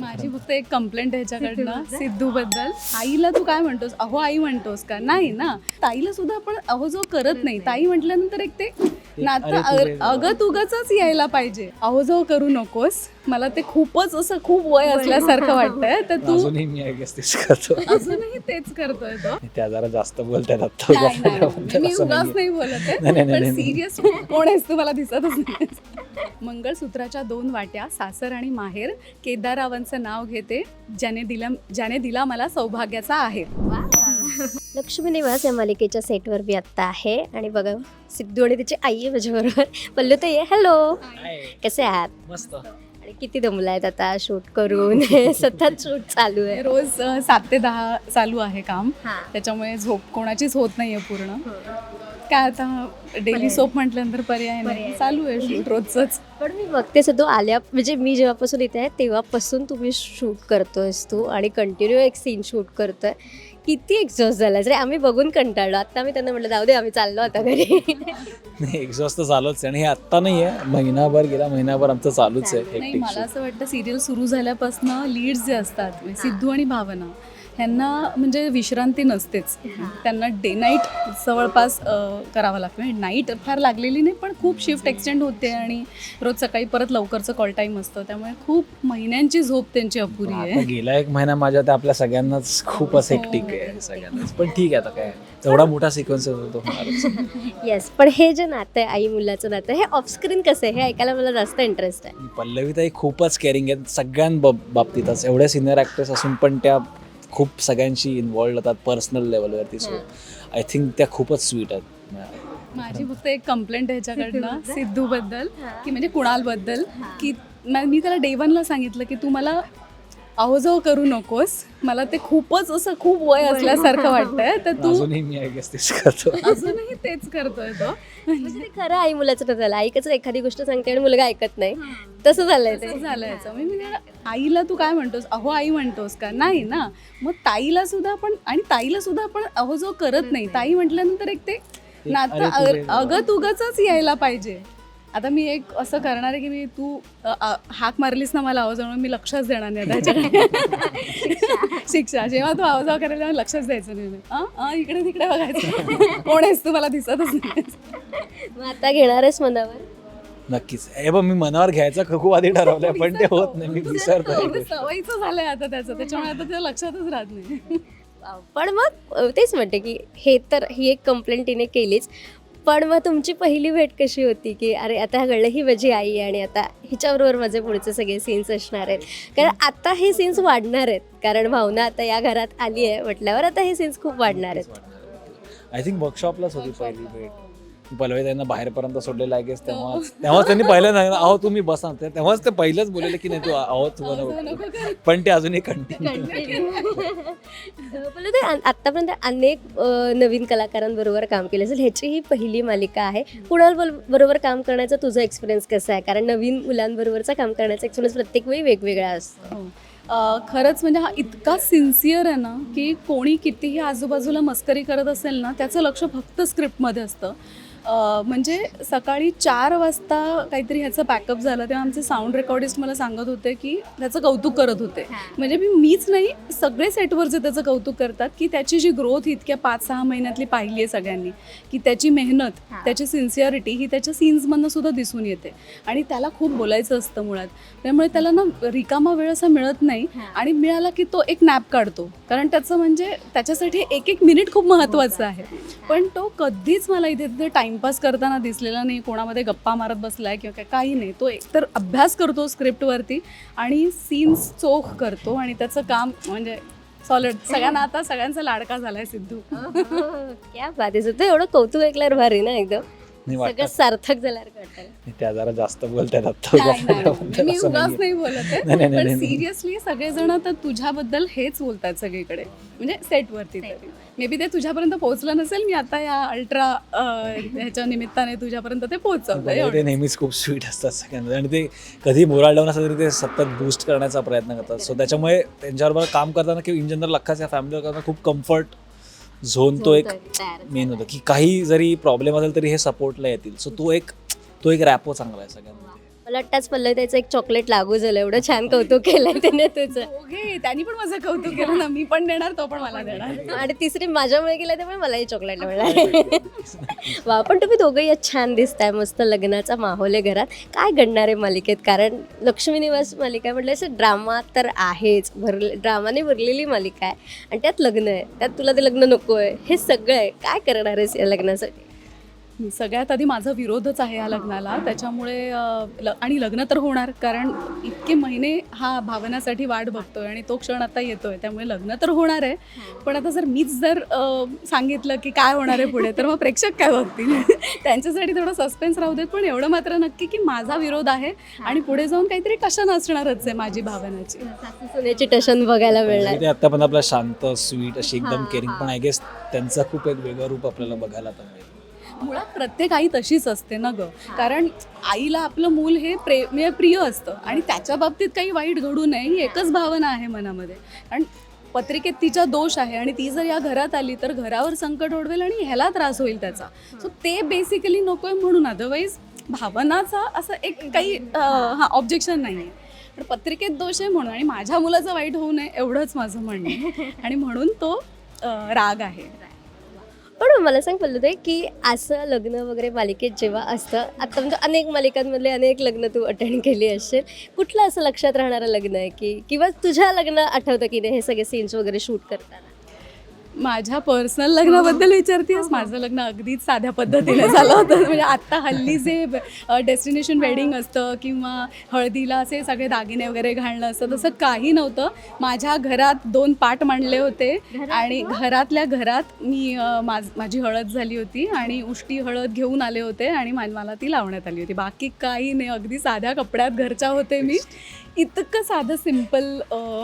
माझी फक्त एक कंप्लेंट ह्याच्याकडनं सिद्धू बद्दल आईला तू काय म्हणतोस? अहो आई म्हणतोस का? नाही ना. ताईला सुद्धा आपण अहो जो करत नाही ताई म्हटल्यानंतर एक ते नातं अरे अ- अगं तुगच यायला पाहिजे. अहो जो करू नकोस. मला ते खूपच असं खूप वय असल्यासारखं वाटतंय. तर तू अजूनही मी आय गेस तेच करतो. अजूनही तेच करतोय तो. त्या जरा जास्त बोलतात आता. नाही, नाही, नाही. मी उगाच. नाही बोलत आहे. सिरियस कोण आहेस तू? मला दिसतच नाही. मंगळसूत्राच्या दोन वाट्या सासर आणि माहेर. केदाररावांचं नाव घेते ज्याने दिला ज्याने दिला मला सौभाग्याचा आहे. लक्ष्मी निवास या मालिकेच्या सेटवर मी आत्ता आहे. आणि बघा सिद्धू आणि तिची आई आहे माझ्याबरोबर. पल्लू तर ये हॅलो कसे आहात? मस्त. आणि किती दमला आहेत आता शूट करून? सतत शूट चालू आहे. रोज सात ते दहा चालू आहे काम. हां. त्याच्यामुळे झोप कोणाचीच होत नाहीये पूर्ण. काय आता डेली सोप म्हटल्यानंतर पर्याय नाही. पर्याय चालू आहे शूट रोजच पण मी बघते सिद्धू आल्या म्हणजे मी जेव्हापासून इथे आहे तेव्हापासून तुम्ही शूट करतोयस तू आणि कंटिन्यू एक सीन शूट करतोय. किती एक्झॉस्ट झाला रे आम्ही बघून कंटाळलो आता मी त्यांना म्हटलं जाऊ दे आम्ही चाललो आता घरी. नाही एक्झॉस्ट तर चालूच आहे आणि हे आत्ता नाही आहे. महिनाभर गेला महिनाभर आमचं चालूच आहे. मला. असं वाटतं सिरियल सुरू झाल्यापासून लीड्स जे असतात म्हणजे सिद्धू आणि भावना ह्यांना म्हणजे विश्रांती नसतेच. त्यांना डे नाईट जवळपास करावं लागतं. म्हणजे नाईट फार लागलेली नाही पण खूप शिफ्ट एक्सटेंड होते आणि रोज सकाळी परत लवकरचं कॉल टाईम असतं. त्यामुळे खूप महिन्यांची झोप त्यांची अपुरी आहे. गेला एक महिना माझ्या त्या आपल्या सगळ्यांनाच खूपच हेक्टिक आहे सगळ्यांनाच. पण ठीक आहे आता काय? तेवढा मोठा सिक्वेन्स होतो. येस पण हे जे नातं आहे आई मुलाचं नातं हे ऑफस्क्रीन कसं आहे? हे ऐकायला मला जास्त इंटरेस्ट आहे. पल्लवी ताई खूपच केअरिंग आहेत सगळ्यां बाब- बाबतीतच. एवढ्या सिनियर ॲक्टर्स असून पण त्या खूप सगळ्यांशी इन्वॉल्ड होतात पर्सनल लेवलवरती सो आय थिंक त्या खूपच स्वीट आहेत. माझी फक्त एक कंप्लेंट ह्याच्याकडनं सिद्धू बद्दल की म्हणजे कुणाल बद्दल की म- मी त्याला डे वनला सांगितलं की तू मला अवजव करू नकोस. मला ते खूपच असं खूप वय असल्यासारखं वाटतंय. तर तू अजूनही मी आय गेस तेच करतो. अजूनही तेच करतोय तो. म्हणजे ते खरं आई मुलाचं नातं झालं. आई कसं एखादी गोष्ट सांगते आणि मुलगा ऐकत नाही. तसं झालंय ते. तसं झालं याचं. मी म्हणजे आईला तू काय म्हणतोस? अहो आई म्हणतोस का? नाही ना. मग ताईला सुद्धा आपण आणि ताईला सुद्धा आपण अहो जो करत नाही. ताई म्हटल्यानंतर एक ते नातं अरे अ- तुझे- अगं तुगच यायला पाहिजे. आता मी एक असं करणार आहे की मी तू अ, अ, हाक मारलीस ना मला आवाज म्हणून मी लक्षच देणार नाही त्याच्याकडे शिक्षा जेव्हा तू आवाज करायला तेव्हा लक्षच द्यायचं नाही मी. अ, अ, इकडे तिकडे बघायचं. कोण आहेस तू? मला दिसतच नाही. मग आता घेणार आहेस मनावर? नक्कीच. हे बघ मी मनावर घ्यायचं खूप आधी ठरवलंय पण ते होत नाही. मी विसरतो सवयीचं झालंय आता त्याचं. त्याच्यामुळे आता ते लक्षातच राहत नाही. पण मग अ, तेच म्हणते की हे तर ही एक कंप्लेंट तिने केलीच. पण मग तुमची पहिली भेट कशी होती की अरे आता घडलं ही माझी आई आहे आणि आता हिच्याबरोबर माझे पुढचे सगळे सीन्स असणार आहेत. कारण आता हे सीन्स वाढणार आहेत. कारण भावना आता या घरात आली आहे म्हटल्यावर आता हे सीन्स खूप वाढणार आहेत. आय थिंक वर्कशॉपलाच होती पहिली भेट. पलवे त्यांना बाहेरपर्यंत सोडलेलं आहे गेस तेव्हाच तेव्हाच त्यांनी पहिलं नाही. अहो तुम्ही बसा ते- तेव्हाच ते पहिलेच बोललेले की नाही तू आहो तू बनव पण ते अजूनही कंटिन्यू ते आ- आत्तापर्यंत अनेक नवीन कलाकारांबरोबर काम केलं असेल. ह्याची ही पहिली मालिका आहे. कुणाल बरोबर काम करण्याचा तुझा एक्सपिरियन्स कसा आहे? कारण नवीन मुलांबरोबरचा काम करण्याचा एक्सपिरियन्स प्रत्येक वेळी वेगवेगळा असतो. हो. खरंच म्हणजे हा इतका सिन्सिअर आहे ना की कोणी कितीही आजूबाजूला मस्करी करत असेल ना त्याचं लक्ष फक्त स्क्रिप्टमध्ये असतं. म्हणजे सकाळी चार वाजता काहीतरी ह्याचं पॅकअप झालं तेव्हा आमचे साऊंड रेकॉर्डिस्ट मला सांगत होते की त्याचं कौतुक करत होते. म्हणजे मी मीच नाही सगळे सेटवरचे त्याचं कौतुक करतात की त्याची जी ग्रोथ इतक्या पाच सहा महिन्यातली पाहिली आहे सगळ्यांनी की त्याची मेहनत त्याची सिन्सिअरिटी ही त्याच्या सीन्समधनं सुद्धा दिसून येते. आणि त्याला खूप बोलायचं असतं मुळात. त्यामुळे त्याला ना रिकामा वेळ असा मिळत नाही आणि मिळाला की तो एक नॅप काढतो. कारण त्याचं म्हणजे त्याच्यासाठी एक एक मिनिट खूप महत्त्वाचं आहे. पण तो कधीच मला इथे तिथे टाइमपास करताना दिसलेला नाही कोणामध्ये गप्पा मारत बसलाय किंवा काय काही नाही. तो एकतर अभ्यास करतो स्क्रिप्टवरती आणि सीन्स चोख करतो आणि त्याचं काम म्हणजे सॉलिड सगळ्यांना आता सगळ्यांचा लाडका झालाय सिद्धू. क्या बात आहे. सुद्धा एवढं कौतुक ऐकल्यावर भारी ना एकदम. नाही सगळं वाटत सार्थक झाल्यावर वाटतं त्या जरा जास्त बोलतात आता नाही, नाही, नाही. मी असं उगाच नाहीये. नाही बोलत आहे नाही, नाही, नाही, पण नाही. सिरियसली सगळेजण तर तुझ्याबद्दल हेच बोलतात सगळीकडे म्हणजे सेटवरती तरी मे बी ते तुझ्यापर्यंत पोहोचलं नसेल मी आता या अल्ट्रा ह्याच्या निमित्ताने तुझ्यापर्यंत ते पोहोचवलं पण ते एवढं. नेहमीच खूप स्वीट असतात सगळ्यांना आणि ते कधी मोराल डाऊन असलं तरी ते सतत बूस्ट करण्याचा प्रयत्न करतात सो त्याच्यामुळे त्यांच्याबरोबर काम करताना किंवा इन जनरल अख्खाच या फॅमिलीवर करताना खूप कम्फर्ट झोन तो एक मेन होतं. की काही जरी प्रॉब्लेम असेल तरी हे सपोर्टला येतील. सो तो एक तो एक रॅपो चांगला आहे सगळ्यांमध्ये. मला आज पल्लवी त्याचं एक चॉकलेट लागू झालं एवढं छान कौतुक केलंय त्याने तुझं. ओके त्यांनी पण माझं कौतुक केलं ना मी पण देणार तो पण मला देणार. आणि तिसरी माझ्यामुळे गेलं त्यामुळे मलाही चॉकलेट मिळणार वा पण तुम्ही दोघंही आज छान दिसताय मस्त लग्नाचा माहोल आहे घरात. काय घडणार आहे मालिकेत? कारण लक्ष्मी निवास मालिका म्हटलं असं ड्रामा तर आहेच. भरले ड्रामाने भरलेली मालिका आहे. आणि त्यात लग्न आहे. त्यात तुला ते लग्न नको आहे हे सगळं आहे. काय करणार आहेस या लग्नासाठी? सगळ्यात आधी माझा विरोधच आहे या लग्नाला. त्याच्यामुळे ल आणि लग्न तर होणार कारण इतके महिने हा भावनासाठी वाट बघतोय आणि तो क्षण आता येतोय त्यामुळे लग्न तर होणार आहे. पण आता जर मीच जर सांगितलं की काय होणार आहे पुढे तर मग प्रेक्षक काय बघतील? त्यांच्यासाठी थोडं सस्पेन्स राहू देत पण एवढं मात्र नक्की की माझा विरोध आहे आणि पुढे जाऊन काहीतरी टशन असणारच आहे माझी भावनाची. सोन्याची टशन बघायला मिळणार. आता पण आपला शांत स्वीट अशी एकदम केअरिंग पण आय गेस त्यांचा खूप एक वेगळं रूप आपल्याला बघायला मिळेल. मुळात प्रत्येक आई तशीच असते ना ग? कारण आईला आपलं मूल हे प्रे म्हणजे प्रिय असतं. आणि त्याच्या बाबतीत काही वाईट घडू नये ही एकच भावना आहे मनामध्ये. कारण पत्रिकेत तिचा दोष आहे आणि ती जर या घरात आली तर घरावर संकट ओढवेल आणि ह्याला त्रास होईल त्याचा. सो ते बेसिकली नकोय म्हणून अदरवाईज भावनाचा असं एक काही हां हा ऑब्जेक्शन नाही आहे पण पत्रिकेत दोष आहे म्हणून आणि माझ्या मुलाचं वाईट होऊ नये एवढंच माझं म्हणणं आणि म्हणून तो राग आहे. पण मला सांग पल्लू आहे की असं लग्न वगैरे मालिकेत जेव्हा असतं आता म्हणजे अनेक मालिकांमधले अनेक लग्न तू अटेंड केली असेल कुठलं असं लक्षात राहणारं लग्न आहे की किंवा तुझ्या लग्न आठवतं की नाही हे सगळे सीन्स वगैरे शूट करताना? माझ्या पर्सनल लग्नाबद्दल विचारतेस माझं लग्न अगदीच साध्या पद्धतीने झालं होतं. म्हणजे आत्ता हल्ली जे डेस्टिनेशन वेडिंग असतं किंवा हळदीला असे सगळे दागिने वगैरे घालणं असतं तसं काही नव्हतं. माझ्या घरात दोन पाट मांडले होते आणि घरातल्या घरात मी माझ माझी हळद झाली होती आणि उष्टी हळद घेऊन आले होते आणि मला ती लावण्यात आली होती. बाकी काही नाही. अगदी साध्या कपड्यात घरच्या होते मी. इतकं साधं सिंपल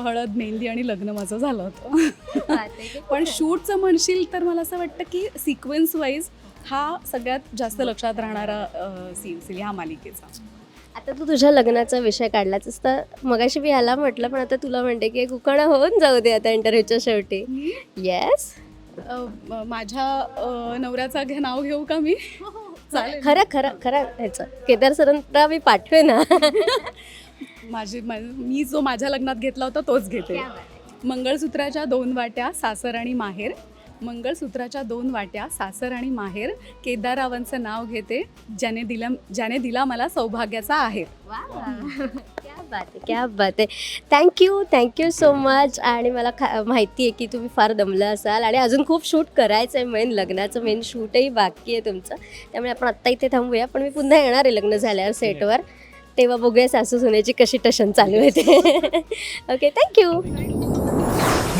हळद मेहंदी आणि लग्न माझं झालं होतं. पण शूटचं म्हणशील तर मला असं वाटतं की सिक्वेन्स वाईज हा सगळ्यात जास्त लक्षात राहणारा सीन असेल ह्या मालिकेचा. आता तू तुझ्या लग्नाचा विषय काढलाच तर मगाशी मी ह्याला म्हटलं पण आता तुला म्हणते की कुकणं होऊन जाऊ दे आता इंटरव्ह्यूच्या शेवटी. येस माझ्या नवऱ्याचा घे नाव घेऊ का मी? खरं खरं खरं ह्याचं. केदार सरांना मी पाठवे ना माझी मी जो माझ्या लग्नात घेतला होता तोच घेते. मंगळसूत्राच्या दोन वाट्या सासर आणि माहेर. मंगळसूत्राच्या दोन वाट्या सासर आणि माहेर. केदाररावांचं नाव घेते. ज्याने दिला ज्याने दिला मला सौभाग्याचा आहे. क्या बात आहे क्या बात आहे. थँक्यू थँक्यू सो मच आणि मला खा माहिती आहे की तुम्ही फार दमलं असाल आणि अजून खूप शूट करायचं आहे मेन लग्नाचं मेन शूटही बाकी आहे तुमचं. त्यामुळे आपण आत्ता इथे थांबूया. पण मी पुन्हा येणार आहे लग्न झाल्यावर सेटवर तेव्हा बघूया सासू सुनेची कशी टशन चालू आहे ते ओके थँक्यू Thank you.